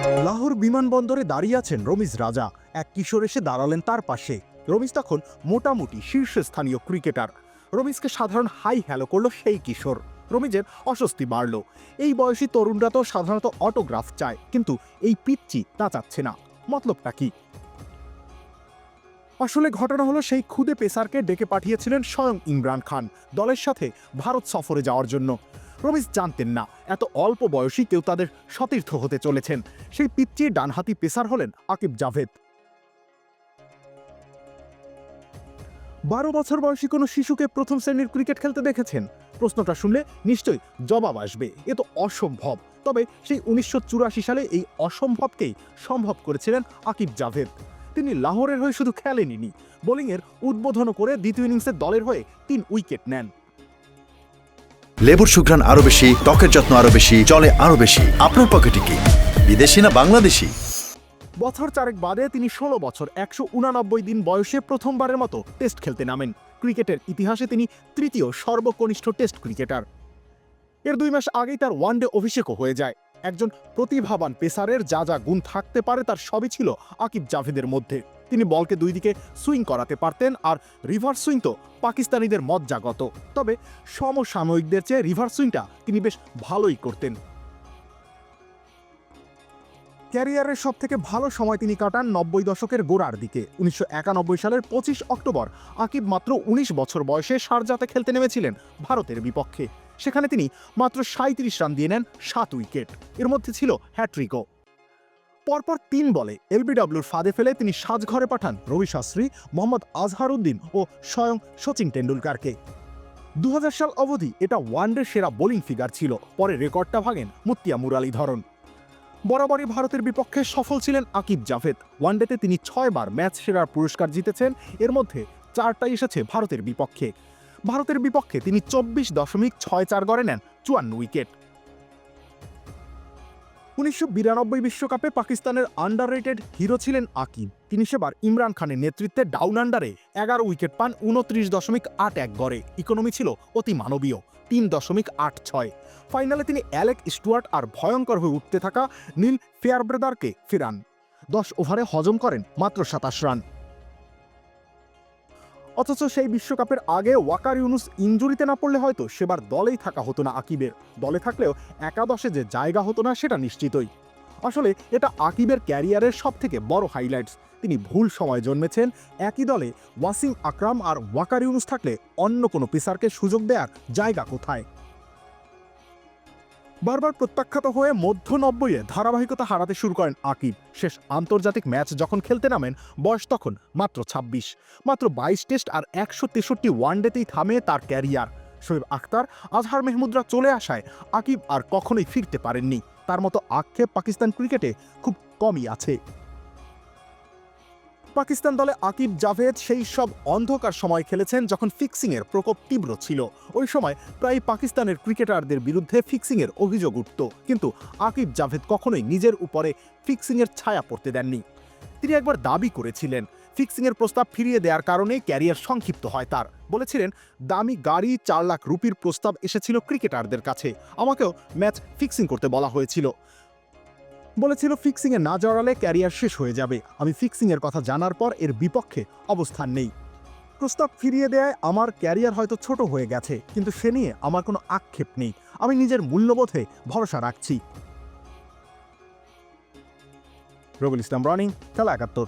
লাহোর বিমানবন্দরে দাঁড়িয়ে আছেন রমিজ রাজা। এক কিশোর এসে দাঁড়ালেন তার পাশে। রমিজ তখন মোটামুটি শীর্ষস্থানীয় ক্রিকেটার। রমিজকে সাধারণ হাই হ্যালো করল সেই কিশোর। রমিজের অস্বস্তি বাড়ল। এই বয়সী তরুণরা তো সাধারণত অটোগ্রাফ চায়, কিন্তু এই পিচ্চি তা চাচ্ছে না। মতলবটা কি? আসলে ঘটনা হলো সেই খুদে পেসারকে ডেকে পাঠিয়েছিলেন স্বয়ং ইমরান খান, দলের সাথে ভারত সফরে যাওয়ার জন্য। রমিজ জানতেন না। এত অল্প বয়সী কেউ তাদের সতীর্থ হতে চলেছেন। সেই পিচ্চি ডানহাতি পেসার হলেন আকিব জাভেদ। বারো বছর বয়সী কোনো শিশুকে প্রথম শ্রেণির ক্রিকেট খেলতে দেখেছেন? প্রশ্নটা শুনলে নিশ্চয়ই জবাব আসবে। এ তো অসম্ভব। তবে সেই উনিশশো চুরাশি সালে এই অসম্ভবকেই সম্ভব করেছিলেন আকিব জাভেদ। তিনি লাহোরের হয়ে শুধু খেলেননি বোলিংয়ের উদ্বোধনও করে দ্বিতীয় ইনিংসে দলের হয়ে তিন উইকেট নেন। লেবুর সুঘ্রাণ আরও বেশি, ত্বকের যত্ন আরও বেশি চলে আরও বেশি। আপনার পকেটে কি? বিদেশি না বাংলাদেশি? বছর চারেক বাদে তিনি ষোলো বছর, একশো উনানব্বই দিন বয়সে প্রথমবারের মতো টেস্ট খেলতে নামেন। ক্রিকেটের ইতিহাসে তিনি তৃতীয় সর্বকনিষ্ঠ টেস্ট ক্রিকেটার। এর দুই মাস আগেই তার ওয়ানডে অভিষেকও হয়ে যায়। একজন প্রতিভাবান পেসারের যা যা গুণ থাকতে পারে তার সবই ছিল আকিব জাভেদের মধ্যে। তিনি বলকে দুই দিকে সুইং করাতে পারতেন আর রিভার্স সুইং তো পাকিস্তানিদের মজ্জাগত তবে সমসাময়িকদের চেয়ে রিভার্স সুইংটা তিনি বেশ ভালোই করতেন। ক্যারিয়ারের সব থেকে ভালো সময় তিনি কাটান নব্বই দশকের গোড়ার দিকে। উনিশশো একানব্বই সালের পঁচিশ অক্টোবর আকিব মাত্র ১৯ বছর বয়সে সারজাতে খেলতে নেমেছিলেন ভারতের বিপক্ষে। সেখানে তিনি মাত্র সাঁত্রিশ রান দিয়ে নেন সাত উইকেট। এর মধ্যে ছিল হ্যাট্রিকও পরপর তিন বলে এলবিডব্লিউর ফাঁদে ফেলে তিনি সাজঘরে পাঠান রবি শাস্ত্রী, মোহাম্মদ আজহার উদ্দিন ও স্বয়ং সচিন টেন্ডুলকারকে দু হাজার সাল অবধি এটা ওয়ানডে সেরা বোলিং ফিগার ছিল, পরে রেকর্ডটা ভাঙেন মুত্তিয়া মুরালীধরন বরাবরই ভারতের বিপক্ষে সফল ছিলেন আকিব জাভেদ। ওয়ানডেতে তিনি ছয়বার ম্যাচ সেরার পুরস্কার জিতেছেন, এর মধ্যে চারটাই এসেছে ভারতের বিপক্ষে। ভারতের বিপক্ষে তিনি চব্বিশ দশমিক ছয় চার গড়ে নেন চুয়ান্ন উইকেট। উনিশশো বিশ্বকাপে পাকিস্তানের আন্ডার হিরো ছিলেন আকিব। তিনি সেবার ইমরান খানের নেতৃত্বে ডাউন আন্ডারে এগারো উইকেট পান, উনত্রিশ দশমিক আট এক গড়ে। ইকোনমি ছিল অতি মানবীয়, তিন দশমিক আট ছয়। ফাইনালে তিনি অ্যালেক স্টুয়ার্ট আর ভয়ঙ্কর হয়ে উঠতে থাকা নীল ফেয়ারব্রেদারকে ফেরান। দশ ওভারে হজম করেন মাত্র সাতাশ রান। অথচ সেই বিশ্বকাপের আগে ওয়াকার ইউনুস ইঞ্জুরিতে না পড়লে হয়তো সেবার দলেই থাকা হতো না আকিবের। দলে থাকলেও একাদশে যে জায়গা হতো না, সেটা নিশ্চিতই। আসলে এটা আকিবের ক্যারিয়ারের সব থেকে বড় হাইলাইটস তিনি ভুল সময় জন্মেছেন, একই দলে ওয়াসিম আকরাম আর ওয়াকার ইউনুস থাকলে অন্য কোনো পেসারকে সুযোগ দেওয়ার জায়গা কোথায়? বারবার প্রত্যাখ্যাত হয়ে মধ্য নব্বইয়ে ধারাবাহিকতা হারাতে শুরু করেন আকিব। শেষ আন্তর্জাতিক ম্যাচ যখন খেলতে নামেন, বয়স তখন মাত্র ২৬ মাত্র বাইশ টেস্ট আর একশো তেষট্টি ওয়ানডেতেই থামে তার ক্যারিয়ার। শোয়েব আখতার, আজহার মেহমুদরা চলে আসায় আকিব আর কখনোই ফিরতে পারেননি। তার মতো আক্ষেপ পাকিস্তান ক্রিকেটে খুব কমই আছে। পাকিস্তান দলে আকিব জাভেদ সেই সব অন্ধকার সময় খেলেছেন যখন ফিক্সিংয়ের প্রকোপ তীব্র ছিল। ওই সময় প্রায় পাকিস্তানের ক্রিকেটারদের বিরুদ্ধে ফিক্সিংয়ের অভিযোগ উঠত। কিন্তু আকিব জাভেদ কখনোই নিজের উপরে ফিক্সিংয়ের ছায়া পড়তে দেননি। তিনি একবার দাবি করেছিলেন, ফিক্সিংয়ের প্রস্তাব ফিরিয়ে দেওয়ার কারণে ক্যারিয়ার সংক্ষিপ্ত হয় তার। বলেছিলেন, দামি গাড়ি চার লাখ রুপির প্রস্তাব এসেছিল ক্রিকেটারদের কাছে। আমাকেও ম্যাচ ফিক্সিং করতে বলা হয়েছিল। বলেছিল ফিক্সিংয়ে না জড়ালে ক্যারিয়ার শেষ হয়ে যাবে। আমি ফিক্সিংয়ের কথা জানার পর এর বিপক্ষে অবস্থান নেই। প্রস্তাব ফিরিয়ে দেয় আমার ক্যারিয়ার হয়তো ছোট হয়ে গেছে, কিন্তু সে নিয়ে আমার কোনো আক্ষেপ নেই। আমি নিজের মূল্যবোধে ভরসা রাখছি। রবিল ইসলাম, রনিং, খেলা একাত্তর।